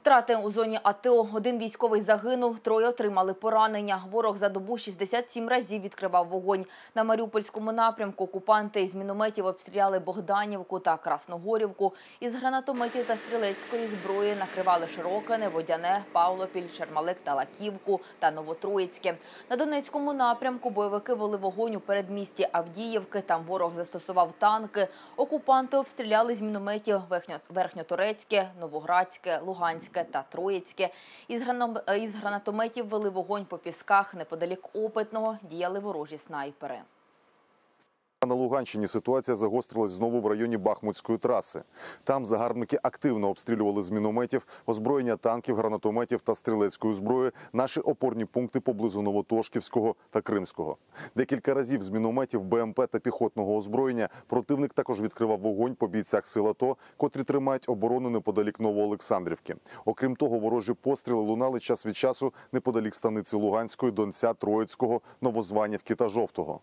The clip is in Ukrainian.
Втрати у зоні АТО. Один військовий загинув, троє отримали поранення. Ворог за добу 67 разів відкривав вогонь. На Маріупольському напрямку окупанти із мінометів обстріляли Богданівку та Красногорівку. Із гранатометів та стрілецької зброї накривали Широкине, Водяне, Павлопіль, Чермалик та Лаківку та Новотроїцьке. На Донецькому напрямку бойовики вели вогонь у передмісті Авдіївки. Там ворог застосував танки. Окупанти обстріляли з мінометів Верхньо- Верхньоторецьке, Новоградське, Луганське та Троїцьке. Із гранатометів вели вогонь по пісках. Неподалік Опитного діяли ворожі снайпери. На Луганщині ситуація загострилась знову в районі Бахмутської траси. Там загарбники активно обстрілювали з мінометів, озброєння танків, гранатометів та стрілецької зброї наші опорні пункти поблизу Новотошківського та Кримського. Декілька разів з мінометів, БМП та піхотного озброєння противник також відкривав вогонь по бійцях сил АТО, котрі тримають оборону неподалік Новоолександрівки. Окрім того, ворожі постріли лунали час від часу неподалік станиці Луганської, Донця, Троїцького, Новозванівки та Жовтого.